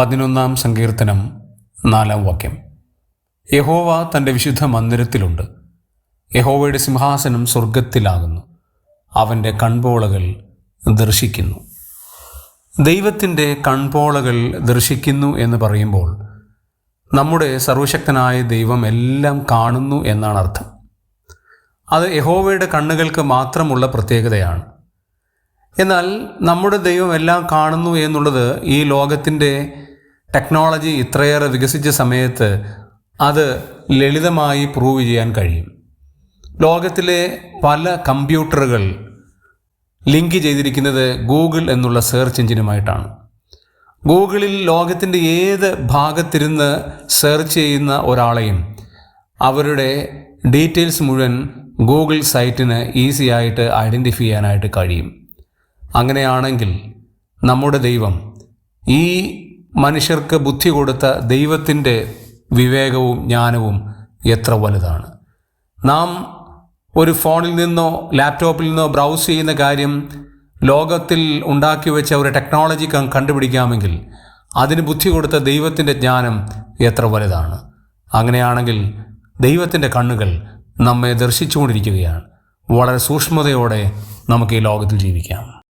പതിനൊന്നാം സങ്കീർത്തനം നാലാം വാക്യം. യഹോവ തന്റെ വിശുദ്ധ മന്ദിരത്തിലുണ്ട്. യഹോവയുടെ സിംഹാസനം സ്വർഗത്തിലാകുന്നു അവന്റെ കൺപോളകൾ ദർശിക്കുന്നു. ദൈവത്തിന്റെ കൺപോളകൾ ദർശിക്കുന്നു എന്ന് പറയുമ്പോൾ നമ്മുടെ സർവശക്തനായ ദൈവം എല്ലാം കാണുന്നു എന്നാണ് അർത്ഥം. അത് യഹോവയുടെ കണ്ണുകൾക്ക് മാത്രമുള്ള പ്രത്യേകതയാണ്. എന്നാൽ നമ്മുടെ ദൈവം എല്ലാം കാണുന്നു എന്നുള്ളത് ഈ ലോകത്തിന്റെ ടെക്നോളജി ഇത്രയേറെ വികസിച്ച സമയത്ത് അത് ലളിതമായി പ്രൂവ് ചെയ്യാൻ കഴിയും. ലോകത്തിലെ പല കമ്പ്യൂട്ടറുകൾ ലിങ്ക് ചെയ്തിരിക്കുന്നത് ഗൂഗിൾ എന്നുള്ള സെർച്ച് എഞ്ചിനുമായിട്ടാണ്. ഗൂഗിളിൽ ലോകത്തിന്റെ ഏത് ഭാഗത്തിരുന്ന് സെർച്ച് ചെയ്യുന്ന ഒരാളെയും അവരുടെ ഡീറ്റെയിൽസ് മുഴുവൻ ഗൂഗിൾ സൈറ്റിന് ഈസി ആയിട്ട് ഐഡന്റിഫൈ ചെയ്യാനായിട്ട് കഴിയും. അങ്ങനെയാണെങ്കിൽ നമ്മുടെ ദൈവം ഈ മനുഷ്യർക്ക് ബുദ്ധി കൊടുത്ത ദൈവത്തിന്റെ വിവേകവും ജ്ഞാനവും എത്ര വലുതാണ്. നാം ഒരു ഫോണിൽ നിന്നോ ലാപ്ടോപ്പിൽ നിന്നോ ബ്രൗസ് ചെയ്യുന്ന കാര്യം ലോകത്തിൽ ഉണ്ടാക്കി വെച്ച ഒരു ടെക്നോളജി കണ്ടുപിടിക്കാമെങ്കിൽ അതിന് ബുദ്ധി കൊടുത്ത ദൈവത്തിന്റെ ജ്ഞാനം എത്ര വലുതാണ്. അങ്ങനെയാണെങ്കിൽ ദൈവത്തിന്റെ കണ്ണുകൾ നമ്മെ ദർശിച്ചുകൊണ്ടിരിക്കുകയാണ്. വളരെ സൂക്ഷ്മതയോടെ നമുക്ക് ഈ ലോകത്തിൽ ജീവിക്കാം.